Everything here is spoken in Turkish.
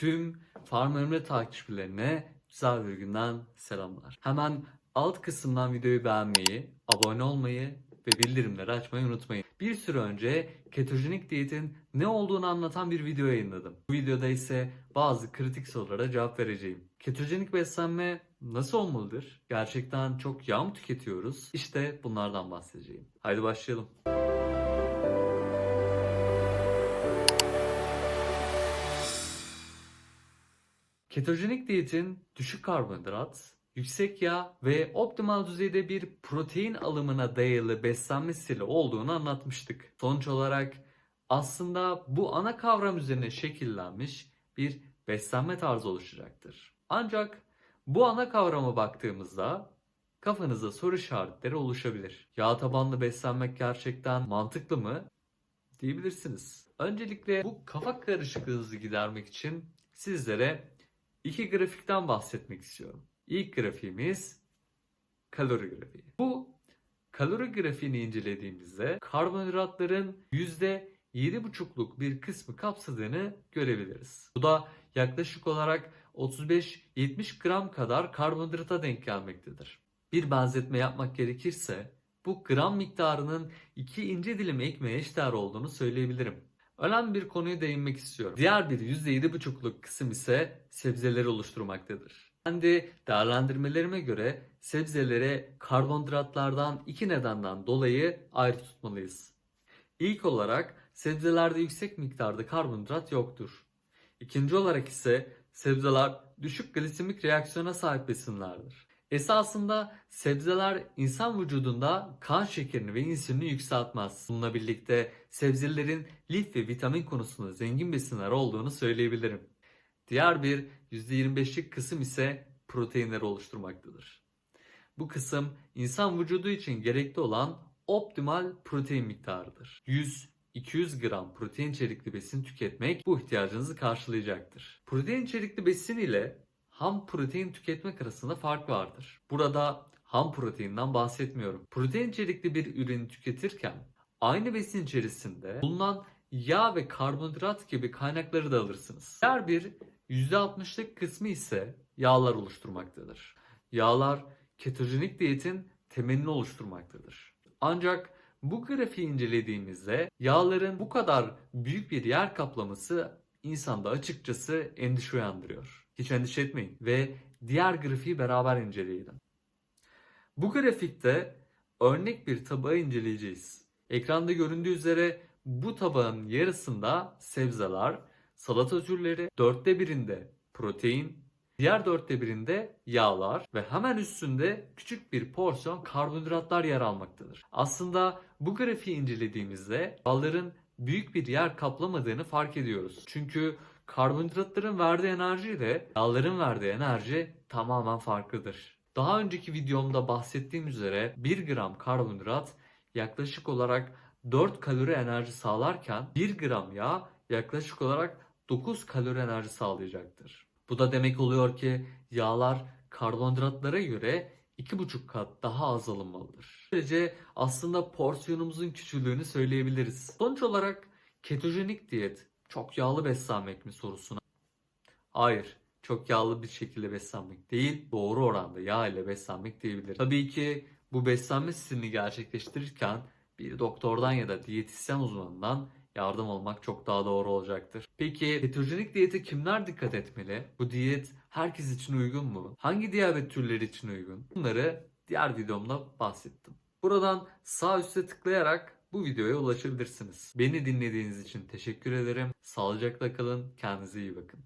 Tüm Farm Emre takipçilerine güzel bir günden selamlar. Hemen alt kısımdan videoyu beğenmeyi, abone olmayı ve bildirimleri açmayı unutmayın. Bir süre önce ketojenik diyetin ne olduğunu anlatan bir video yayınladım. Bu videoda ise bazı kritik sorulara cevap vereceğim. Ketojenik beslenme nasıl olmalıdır? Gerçekten çok yağ mı tüketiyoruz? İşte bunlardan bahsedeceğim. Haydi başlayalım. Ketojenik diyetin düşük karbonhidrat, yüksek yağ ve optimal düzeyde bir protein alımına dayalı beslenme stili olduğunu anlatmıştık. Sonuç olarak aslında bu ana kavram üzerine şekillenmiş bir beslenme tarzı oluşacaktır. Ancak bu ana kavrama baktığımızda kafanızda soru işaretleri oluşabilir. Yağ tabanlı beslenmek gerçekten mantıklı mı? Diyebilirsiniz. Öncelikle bu kafa karışıklığınızı gidermek için sizlere iki grafikten bahsetmek istiyorum. İlk grafiğimiz kalori grafiği. Bu kalori grafiğini incelediğimizde karbonhidratların %7,5'luk bir kısmı kapsadığını görebiliriz. Bu da yaklaşık olarak 35-70 gram kadar karbonhidrata denk gelmektedir. Bir benzetme yapmak gerekirse bu gram miktarının iki ince dilim ekmeğe eşdeğer olduğunu söyleyebilirim. Önemli bir konuya değinmek istiyorum. Diğer bir %7,5'luk kısım ise sebzeleri oluşturmaktadır. Kendi değerlendirmelerime göre sebzelere karbonhidratlardan iki nedenden dolayı ayrı tutmalıyız. İlk olarak sebzelerde yüksek miktarda karbonhidrat yoktur. İkinci olarak ise sebzeler düşük glisemik reaksiyona sahip besinlerdir. Esasında sebzeler insan vücudunda kan şekerini ve insülini yükseltmez. Bununla birlikte sebzelerin lif ve vitamin konusunda zengin besinler olduğunu söyleyebilirim. Diğer bir %25'lik kısım ise proteinleri oluşturmaktadır. Bu kısım insan vücudu için gerekli olan optimal protein miktarıdır. 100-200 gram protein içerikli besin tüketmek bu ihtiyacınızı karşılayacaktır. Protein içerikli besin ile ham protein tüketmek arasında fark vardır. Burada ham proteinden bahsetmiyorum. Protein içerikli bir ürünü tüketirken aynı besin içerisinde bulunan yağ ve karbonhidrat gibi kaynakları da alırsınız. Diğer bir %60'lık kısmı ise yağlar oluşturmaktadır. Yağlar ketojenik diyetin temelini oluşturmaktadır. Ancak bu grafiği incelediğimizde yağların bu kadar büyük bir yer kaplaması insanda açıkçası endişe uyandırıyor. Hiç endişe etmeyin ve diğer grafiği beraber inceleyelim. Bu grafikte örnek bir tabağı inceleyeceğiz. Ekranda göründüğü üzere bu tabağın yarısında sebzeler, salata türleri, dörtte birinde protein, diğer dörtte birinde yağlar ve hemen üstünde küçük bir porsiyon karbonhidratlar yer almaktadır. Aslında bu grafiği incelediğimizde yağların büyük bir yer kaplamadığını fark ediyoruz. Çünkü karbonhidratların verdiği enerji ile yağların verdiği enerji tamamen farklıdır. Daha önceki videomda bahsettiğim üzere 1 gram karbonhidrat yaklaşık olarak 4 kalori enerji sağlarken 1 gram yağ yaklaşık olarak 9 kalori enerji sağlayacaktır. Bu da demek oluyor ki yağlar karbonhidratlara göre 2,5 kat daha az alınmalıdır. Böylece aslında porsiyonumuzun küçüldüğünü söyleyebiliriz. Sonuç olarak ketojenik diyet çok yağlı beslenmek mi sorusuna hayır çok yağlı bir şekilde beslenmek değil doğru oranda yağ ile beslenmek diyebiliriz. Tabii ki bu beslenme stilini gerçekleştirirken bir doktordan ya da diyetisyen uzmanından yardım almak çok daha doğru olacaktır. Peki ketojenik diyete kimler dikkat etmeli? Bu diyet herkes için uygun mu? Hangi diyabet türleri için uygun? Bunları diğer videomda bahsettim. Buradan sağ üstte tıklayarak bu videoya ulaşabilirsiniz. Beni dinlediğiniz için teşekkür ederim. Sağlıcakla kalın. Kendinize iyi bakın.